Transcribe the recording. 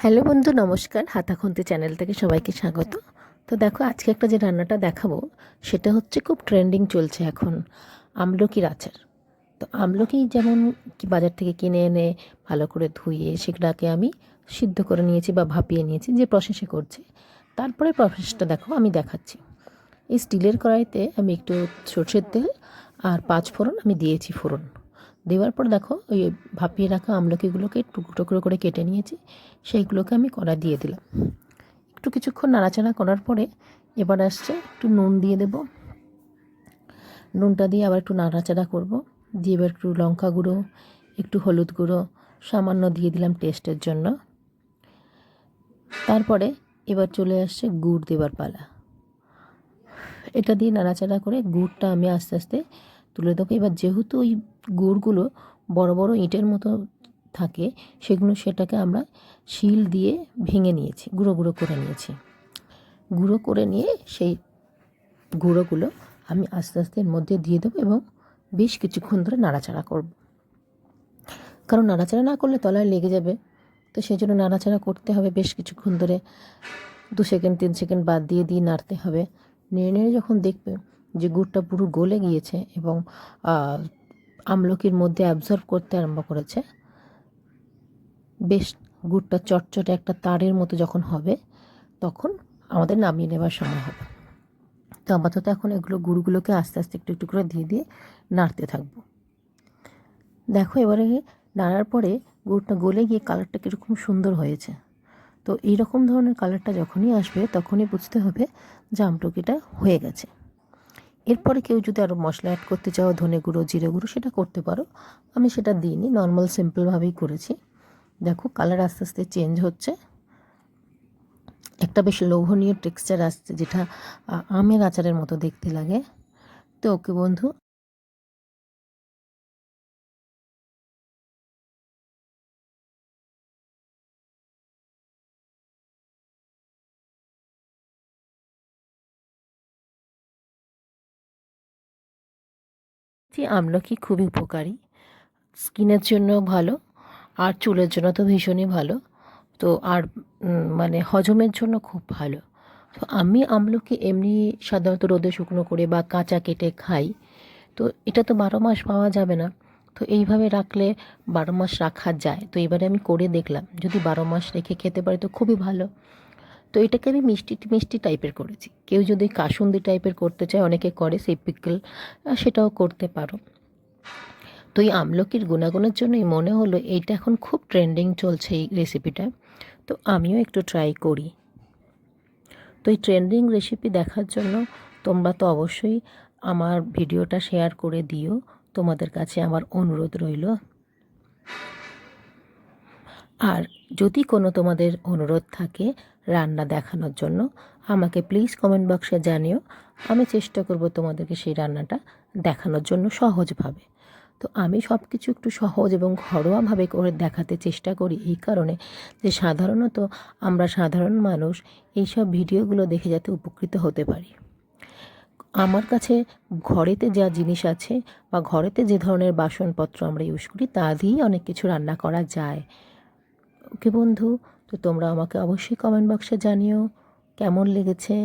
Hello বন্ধু, নমস্কার। হাতাখন্তি channel থেকে সবাইকে স্বাগত। তো দেখো, আজকে একটা যে রান্নাটা দেখাবো, সেটা হচ্ছে খুব ট্রেন্ডিং চলছে এখন আমলকির আচার তো আমলকি যেমন কি বাজার থেকে কিনে এনে ভালো করে ধুয়ে সেগুলোকে আমি সিদ্ধ করে নিয়েছি বা ভাপিয়ে নিয়েছি, যে প্রসেসে করছে। তারপরে প্রসেসটা দেখো, আমি দেখাচ্ছি। এই স্টিলের কড়াইতে আমি একটু সর্ষের তেল আর পাঁচ ফোড়ন আমি দিয়েছি ফোড়ন। দেওয়ার পর দেখো, ওই ভাপিয়ে রাখা আমলকিগুলোকে টুকরো টুকরো করে কেটে নিয়েছি, সেইগুলোকে আমি কড়া দিয়ে দিলাম। একটু কিছুক্ষণ নাড়াচাড়া করার পরে এবার আসছে একটু নুন দিয়ে দেব। নুনটা দিয়ে আবার একটু নাড়াচাড়া করব। দিয়ে এবার একটু লঙ্কা গুঁড়ো, একটু হলুদ গুঁড়ো, সামান্য দিয়ে দিলাম টেস্টের জন্য। তারপরে এবার চলে আসছে গুড় দেবার পালা। এটা দিয়ে নাড়াচাড়া করে গুড়টা আমি আস্তে আস্তে তুলে দেবো। এবার যেহেতু ওই গুড়গুলো বড় বড় ইঁটের মতো থাকে, সেগুলো সেটাকে আমরা শিল দিয়ে ভেঙে নিয়েছি, গুঁড়ো গুঁড়ো করে নিয়েছি। গুঁড়ো করে নিয়ে সেই গুঁড়োগুলো আমি আস্তে আস্তে এর মধ্যে দিয়ে দেবো এবং বেশ কিছুক্ষণ ধরে নাড়াচাড়া করব। কারণ নাড়াচাড়া না করলে তলায় লেগে যাবে, তো সেই জন্য নাড়াচাড়া করতে হবে বেশ কিছুক্ষণ ধরে। দু সেকেন্ড, তিন সেকেন্ড বাদ দিয়ে দিয়ে নাড়তে হবে। নেড়ে নেড়ে যখন দেখবে যে গুড়টা পুরো গলে গিয়েছে এবং আমলকির মধ্যে অ্যাবজর্ব করতে আরম্ভ করেছে। বেশ গুড়টা চটচটে একটা তারের মতো যখন হবে, তখন আমাদের নামিয়ে নেবার সময় হবে। তো আপাতত এখন এগুলো গুড়গুলোকে আস্তে আস্তে একটু একটু করে দিয়ে দিয়ে নাড়তে থাকব। দেখো এবারে নাড়ার পরে গুড়টা গলে গিয়ে কালারটা কীরকম সুন্দর হয়েছে। তো এইরকম ধরনের কালারটা যখনই আসবে, তখনই বুঝতে হবে যে আমটকিটা হয়ে গেছে। এরপরে কেউ যদি আরও মশলা অ্যাড করতে চাও, ধনে গুঁড়ো, জিরে গুঁড়ো, সেটা করতে পারো। আমি সেটা দিইনি নর্মাল সিম্পলভাবেই করেছি। দেখো কালার আস্তে আস্তে চেঞ্জ হচ্ছে। একটা বেশ লোভনীয় টেক্সচার আসছে, যেটা আমের আচারের মতো দেখতে লাগে। তো ওকে বন্ধু আমলকি খুবই উপকারী? স্কিনের জন্য ভালো, আর চুলের জন্য তো ভীষণই ভালো। তো আর মানে হজমের জন্য খুব ভালো। তো আমি আমলকি এমনি সাধারণত রোদে শুকনো করে বা কাঁচা কেটে খাই। তো এটা তো বারো মাস পাওয়া যাবে না। তো এইভাবে রাখলে বারো মাস রাখা যায়। তো এবারে আমি করে দেখলাম। যদি বারো মাস রেখে খেতে পারি তো খুবই ভালো। তো এটাকে আমি মিষ্টি মিষ্টি টাইপের করেছি। কেউ যদি কাসুন্দি টাইপের করতে চায়, অনেকে করে, সেই পিকল সেটাও করতে পারো। তো এই আমলকির গুণাগুণের জন্যই মনে হলো, এইটা এখন খুব ট্রেন্ডিং চলছে এই রেসিপিটা তো আমিও একটু ট্রাই করি। তো এই ট্রেন্ডিং রেসিপি দেখার জন্য তোমরা তো অবশ্যই আমার ভিডিওটা শেয়ার করে দিও। তোমাদের কাছে আমার অনুরোধ রইল। আর যদি কোনো তোমাদের অনুরোধ থাকে রান্না দেখানোর জন্য, আমাকে প্লিজ কমেন্ট বক্সে জানিও। আমি চেষ্টা করব তোমাদেরকে সেই রান্নাটা দেখানোর জন্য সহজভাবে। তো আমি সব কিছু একটু সহজ এবং ঘরোয়াভাবে করে দেখাতে চেষ্টা করি এই কারণে যে সাধারণত আমরা সাধারণ মানুষ এইসব ভিডিওগুলো দেখে যাতে উপকৃত হতে পারি। আমার কাছে ঘরেতে যা জিনিস আছে বা ঘরেতে যে ধরনের বাসনপত্র আমরা ইউজ করি, তা দিয়েই অনেক কিছু রান্না করা যায়। ওকে বন্ধু তো তোমরা আমাকে অবশ্যই কমেন্ট বক্সে জানিও কেমন লেগেছে?